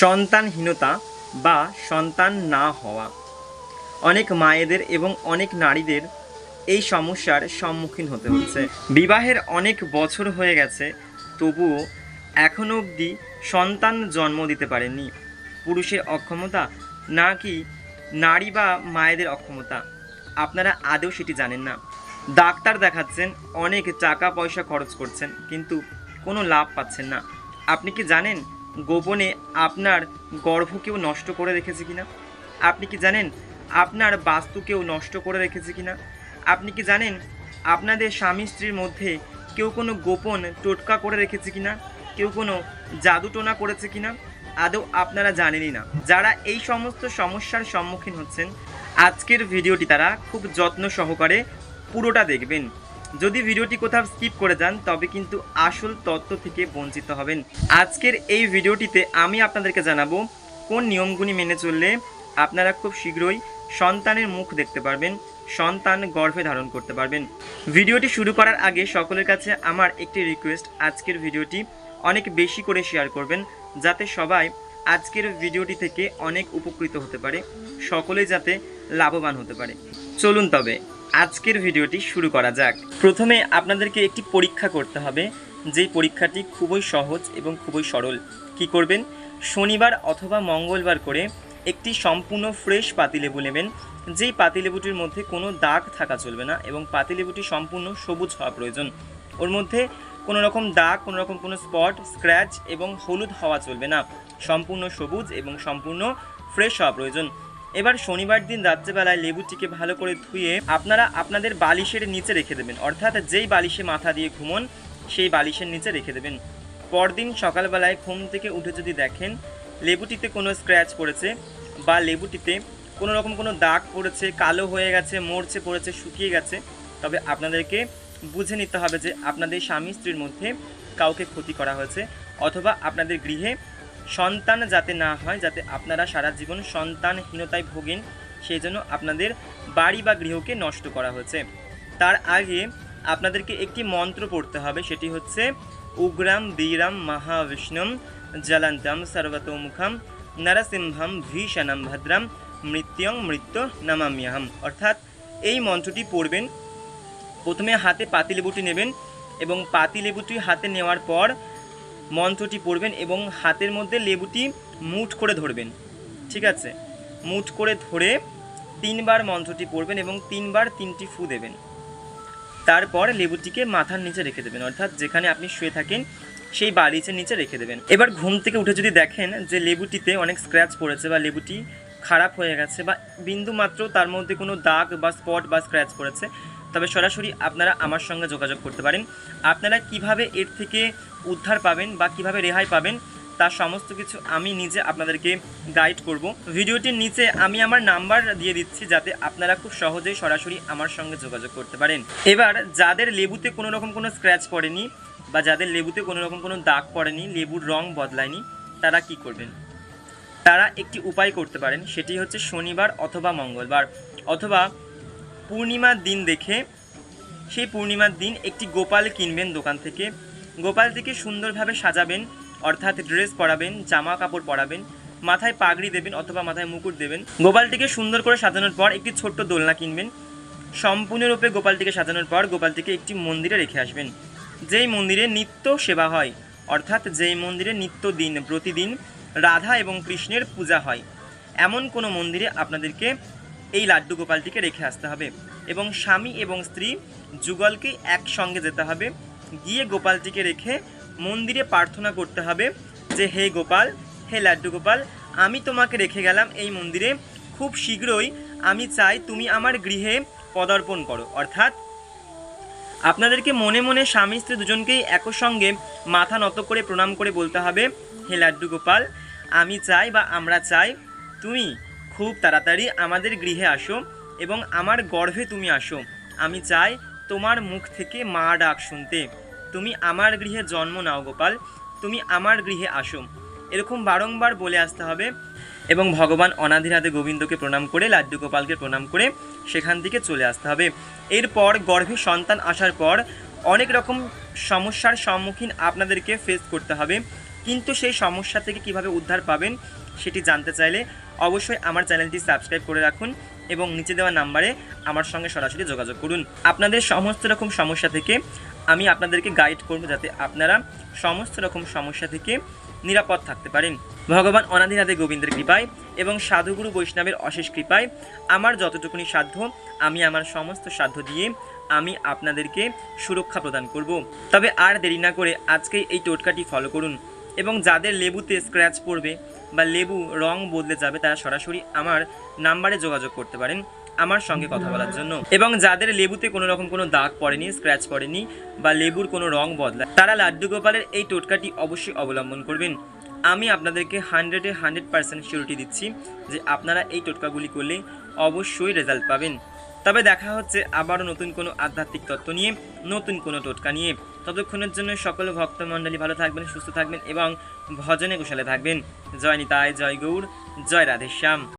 সন্তানহীনতা বা সন্তান না হওয়া। অনেক মায়েদের এবং অনেক নারীদের এই সমস্যার সম্মুখীন হতে হচ্ছে। বিবাহের অনেক বছর হয়ে গেছে, তবুও এখনও অবধি সন্তান জন্ম দিতে পারেননি। পুরুষের অক্ষমতা নাকি নারী বা মায়েদের অক্ষমতা? আপনারা আদৌ সেটি জানেন না। ডাক্তার দেখাচ্ছেন, অনেক টাকা পয়সা খরচ করছেন, কিন্তু কোনো লাভ পাচ্ছেন না। আপনি কি জানেন? গোপনে আপনার গর্ভ কেউ নষ্ট করে রেখেছে কিনা? আপনি কি জানেন আপনার বাস্তু কেউ নষ্ট করে রেখেছে কিনা? আপনি কি জানেন আপনাদের স্বামী স্ত্রীর মধ্যে কেউ কোনো গোপন টোটকা করে রেখেছে কিনা? কেউ কোনো জাদুটোনা করেছে কিনা? আদৌ আপনারা জানেনই না। যারা এই সমস্ত সমস্যার সম্মুখীন হচ্ছেন, আজকের ভিডিওটি তারা খুব যত্ন সহকারে পুরোটা দেখবেন। যদি ভিডিওটি কোথাও স্কিপ করে যান, তবে কিন্তু আসল তথ্য থেকে বঞ্চিত হবেন। আজকের এই ভিডিওটিতে আমি আপনাদেরকে জানাব, কোন নিয়মগুলি মেনে চললে আপনারা খুব শীঘ্রই সন্তানের মুখ দেখতে পারবেন, সন্তান গর্ভে ধারণ করতে পারবেন। ভিডিওটি শুরু করার আগে সকলের কাছে আমার একটি রিকোয়েস্ট আজকের ভিডিওটি অনেক বেশি করে শেয়ার করবেন, যাতে সবাই আজকের ভিডিওটি থেকে অনেক উপকৃত হতে পারে, সকলেই যাতে লাভবান হতে পারে। চলুন তবে। আজকের ভিডিওটি শুরু করা যাক। প্রথমে আপনাদেরকে একটি পরীক্ষা করতে হবে। যেই পরীক্ষাটি খুবই সহজ এবং খুবই সরল। কি করবেন? শনিবার অথবা মঙ্গলবার করে একটি সম্পূর্ণ ফ্রেশ পাতিলেবু নেবেন। যেই পাতিলেবুটির মধ্যে কোনো দাগ থাকা চলবে না এবং পাতিলেবুটি সম্পূর্ণ সবুজ হওয়া প্রয়োজন। ওর মধ্যে কোনো রকম দাগ, কোনো রকম কোনো স্পট, স্ক্র্যাচ এবং হলুদ হওয়া চলবে না। সম্পূর্ণ সবুজ এবং সম্পূর্ণ ফ্রেশ হওয়া প্রয়োজন। এবার শনিবার দিন রাত্রেবেলায় লেবুটিকে ভালো করে ধুয়ে আপনারা আপনাদের বালিশের নিচে রেখে দেবেন। অর্থাৎ যেই বালিশে মাথা দিয়ে ঘুমন, সেই বালিশের নিচে রেখে দেবেন। পরদিন সকালবেলায় ঘুম থেকে উঠে যদি দেখেন লেবুটিতে কোনো স্ক্র্যাচ পড়েছে বা লেবুটিতে কোনো রকম কোনো দাগ পড়েছে, কালো হয়ে গেছে মরচে পড়েছে, শুকিয়ে গেছে, তবে আপনাদেরকে বুঝে নিতে হবে যে আপনাদের স্বামী স্ত্রীর মধ্যে কাউকে ক্ষতি করা হয়েছে অথবা আপনাদের গৃহে সন্তান যাতে না হয়, যাতে আপনারা সারা জীবন সন্তানহীনতায় ভোগেন, সেই জন্য আপনাদের বাড়ি বা গৃহকে নষ্ট করা হয়েছে। তার আগে আপনাদেরকে একটি মন্ত্র পড়তে হবে, সেটি হচ্ছে, উগ্রাম বীরাম মহাবিষ্ণুম জলন্তম সর্বতোমুখম নরসিংহম ভীষণম ভদ্রম মৃত্যুং মৃত্যু নমাম্যহম। অর্থাৎ এই মন্ত্রটি পড়বেন। প্রথমে হাতে পাতিলেবুটি নেবেন এবং পাতিলেবুটি হাতে নেওয়ার পর মন্ত্রটি পড়বেন এবং হাতের মধ্যে লেবুটি মুঠ করে ধরবেন। ঠিক আছে? মুঠ করে ধরে তিনবার মন্ত্রটি পড়বেন এবং তিনবার তিনটি ফু দেবেন। তারপর লেবুটিকে মাথার নিচে রেখে দেবেন, অর্থাৎ যেখানে আপনি শুয়ে থাকেন, সেই বালিশের নিচে রেখে দেবেন। এবার ঘুম থেকে উঠে যদি দেখেন যে লেবুটিতে অনেক স্ক্র্যাচ পড়েছে বা লেবুটি খারাপ হয়ে গেছে বা বিন্দু মাত্র তার মধ্যে কোনো দাগ বা স্পট বা স্ক্র্যাচ পড়েছে তবে সরাসরি আপনারা আমার সঙ্গে যোগাযোগ করতে পারেন। আপনারা কীভাবে এর থেকে উদ্ধার পাবেন বা কীভাবে রেহাই পাবেন তার সমস্ত কিছু আমি নিজে আপনাদেরকে গাইড করব। ভিডিওটির নিচে আমি আমার নাম্বার দিয়ে দিচ্ছি যাতে আপনারা খুব সহজেই সরাসরি আমার সঙ্গে যোগাযোগ করতে পারেন। এবার যাদের লেবুতে কোনো রকম কোনো স্ক্র্যাচ পড়েনি বা যাদের লেবুতে কোনো রকম কোনো দাগ পড়েনি, লেবুর রং বদলায়নি, তারা কি করবেন? তারা একটি উপায় করতে পারেন, সেটি হচ্ছে শনিবার অথবা মঙ্গলবার অথবা পূর্ণিমার দিন দেখে সেই পূর্ণিমার দিন একটি গোপাল কিনবেন দোকান থেকে। গোপালটিকে সুন্দরভাবে সাজাবেন, অর্থাৎ ড্রেস পরাবেন জামা কাপড় পরাবেন, মাথায় পাগড়ি দেবেন অথবা মাথায় মুকুট দেবেন। গোপালটিকে সুন্দর করে সাজানোর পর একটি ছোট্ট দোলনা কিনবেন। সম্পূর্ণরূপে গোপালটিকে সাজানোর পর গোপালটিকে একটি মন্দিরে রেখে আসবেন। যেই মন্দিরে নিত্য সেবা হয়, অর্থাৎ যেই মন্দিরে নিত্য দিন, প্রতিদিন রাধা এবং কৃষ্ণের পূজা হয়, এমন কোনো মন্দিরে আপনাদেরকে এই লাড্ডু গোপালটিকে রেখে আসতে হবে এবং স্বামী এবং স্ত্রী যুগলকে একসঙ্গে যেতে হবে। গিয়ে গোপালটিকে রেখে মন্দিরে প্রার্থনা করতে হবে যে, হে গোপাল, হে লাড্ডু গোপাল, আমি তোমাকে রেখে গেলাম এই মন্দিরে। খুব শীঘ্রই আমি চাই তুমি আমার গৃহে পদার্পণ করো। অর্থাৎ আপনাদেরকে মনে মনে স্বামী স্ত্রী দুজনকেই একর সঙ্গে মাথা নত করে প্রণাম করে বলতে হবে, হে লাড্ডু গোপাল, আমি চাই বা আমরা চাই তুমি খুব তাড়াতাড়ি আমাদের গৃহে আসো এবং আমার গর্ভে তুমি আসো। আমি চাই তোমার মুখ থেকে মা ডাক শুনতে। তুমি আমার গৃহে জন্ম নাও, গোপাল। তুমি আমার গৃহে আসো। এরকম বারংবার বলে আসতে হবে এবং ভগবান অনাধিরাধে গোবিন্দকে প্রণাম করে, লাড্ডু গোপালকে প্রণাম করে সেখান থেকে চলে আসতে হবে। এরপর গর্ভে সন্তান আসার পর অনেক রকম সমস্যার সম্মুখীন আপনাদেরকে ফেস করতে হবে। কিন্তু সেই সমস্যা থেকে কীভাবে উদ্ধার পাবেন সেটি জানতে চাইলে অবশ্যই আমার চ্যানেলটি সাবস্ক্রাইব করে রাখুন এবং নিচে দেওয়া নাম্বারে আমার সঙ্গে সরাসরি যোগাযোগ করুন। আপনাদের সমস্ত রকম সমস্যা থেকে আমি আপনাদেরকে গাইড করব যাতে আপনারা সমস্ত রকম সমস্যা থেকে নিরাপদ থাকতে পারেন। ভগবান অনাদিনাথে গোবিন্দের কৃপায় এবং সাধুগুরু বৈষ্ণবের অশেষ কৃপায় আমার যতটুকুনি সাধ্য, আমি আমার সমস্ত সাধ্য দিয়ে আমি আপনাদেরকে সুরক্ষা প্রদান করব। তবে আর দেরি না করে আজকেই এই টোটকাটি ফলো করুন এবং যাদের লেবুতে স্ক্র্যাচ পড়বে বা লেবু রং বদলে যাবে, তারা সরাসরি আমার নাম্বারে যোগাযোগ করতে পারেন আমার সঙ্গে কথা বলার জন্য। এবং যাদের লেবুতে কোনো রকম কোনো দাগ পড়েনি স্ক্র্যাচ পড়েনি বা লেবুর কোনো রং বদলায় তারা লাড্ডু গোপালের এই টোটকাটি অবশ্যই অবলম্বন করবেন। আমি আপনাদেরকে হান্ড্রেডে হান্ড্রেড পার্সেন্ট সিউরিটি দিচ্ছি যে আপনারা এই টোটকাগুলি করলে অবশ্যই রেজাল্ট পাবেন। তবে দেখা হচ্ছে আবারও নতুন কোনো আধ্যাত্মিক তত্ত্ব নিয়ে, নতুন কোনো টোটকা নিয়ে। ততক্ষণের জন্য সকল ভক্তমণ্ডলী ভালো থাকবেন, সুস্থ থাকবেন এবং ভজনে কুশলে থাকবেন। জয় নিতায় জয় গৌর জয় রাধেশ্যাম।